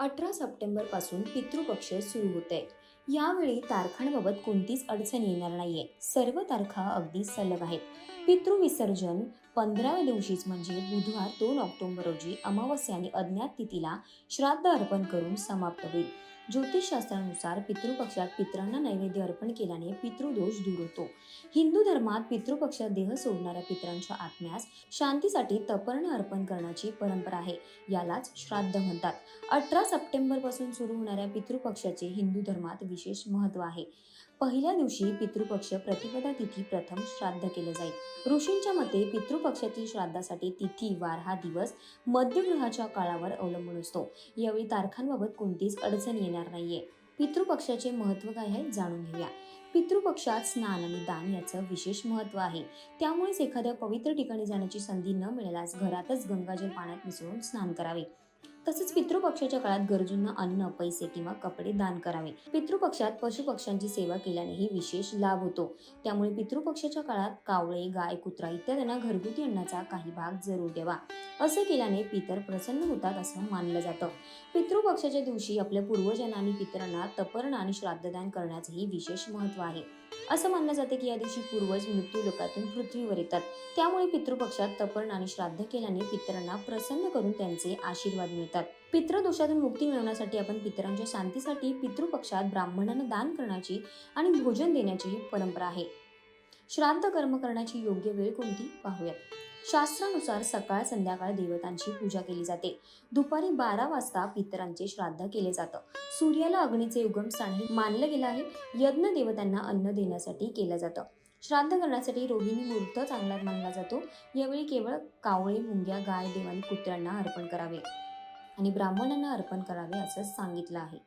अठरा सप्टेंबरपासून पितृपक्ष सुरू होत आहे यावेळी तारखांबाबत कोणतीच अडचण येणार नाहीये. सर्व तारखा अगदी सलग आहेत. पितृविसर्जन पंधराव्या दिवशीच म्हणजे बुधवार दोन ऑक्टोबर रोजी अमावस्या आणि अज्ञात तिथीला श्राद्ध अर्पण करून समाप्त होईल. ज्योतिषशास्त्रानुसार पितृपक्षात पित्रांना नैवेद्य अर्पण केल्याने पितृदोष दूर होतो. हिंदू धर्मात पितृपक्षात देह सोडणाऱ्या पित्रांच्या आत्म्यास शांतीसाठी तपर्ण अर्पण करण्याची परंपरा आहे. यालाच श्राद्ध म्हणतात. अठरा सप्टेंबरपासून सुरू होणाऱ्या पितृपक्षाचे हिंदू धर्मात विशेष महत्त्व आहे. पहिल्या दिवशी पितृपक्ष प्रतिपदा तिथी प्रथम श्राद्ध केले जाईल. ऋषींच्या मते पितृपक्षातील श्राद्धासाठी तिथी वार हा दिवस मध्यगृहाच्या काळावर अवलंबून असतो. यावेळी तारखांबाबत कोणतीच अडचण येणार नाहीये. पितृपक्षाचे महत्त्व काय आहे जाणून घेऊया. पितृपक्षात स्नान आणि दान याचं विशेष महत्त्व आहे. त्यामुळेच एखाद्या पवित्र ठिकाणी जाण्याची संधी न मिळाल्यास घरातच गंगाजल पाण्यात मिसळून स्नान करावे. तसेच पितृपक्षाच्या काळात गरजूंना अन्न पैसे किंवा कपडे दान करावे. पितृपक्षात पशुपक्ष्यांची सेवा केल्यानेही विशेष लाभ होतो. त्यामुळे पितृपक्षाच्या काळात कावळे गाय कुत्रा इत्यादींना घरगुती अन्नाचा काही भाग जरूर द्यावा. असे केल्याने पितर प्रसन्न होतात असं मानलं जातं. पितृपक्षाच्या दिवशी आपल्या पूर्वजांना आणि पितरांना तपर्ण आणि श्राद्धदान करण्याचेही विशेष महत्त्व आहे. असं मानलं जाते की या दिवशी पूर्वज मृत्यू लोकातून पृथ्वीवर येतात. त्यामुळे पितृपक्षात तपर्ण आणि श्राद्ध केल्याने पितरांना प्रसन्न करून त्यांचे आशीर्वाद मिळतात. पितृदोषातून मुक्ती मिळवण्यासाठी आपण पितरांच्या शांतीसाठी पितृपक्षात ब्राह्मणांना दान करण्याची आणि भोजन देण्याची ही परंपरा आहे. श्राद्ध कर्म करण्याची योग्य वेळ कोणती? पाहूयात. शास्त्रानुसार सकाळ संध्याकाळ देवतांची पूजा केली जाते. दुपारी बारा वाजता पितरांचे श्राद्ध केले जातं. सूर्याला अग्नीचे उगमस्थान हे मानलं गेलं आहे. यज्ञ देवतांना अन्न देण्यासाठी केलं जातं. श्राद्ध करण्यासाठी रोहिणी मूर्त चांगला मानला जातो. यावेळी केवळ कावळे मुंग्या गाय देव आणि कुत्र्यांना अर्पण करावे. आणि ब्राह्मणांना अर्पण करावे असं सांगितलं आहे.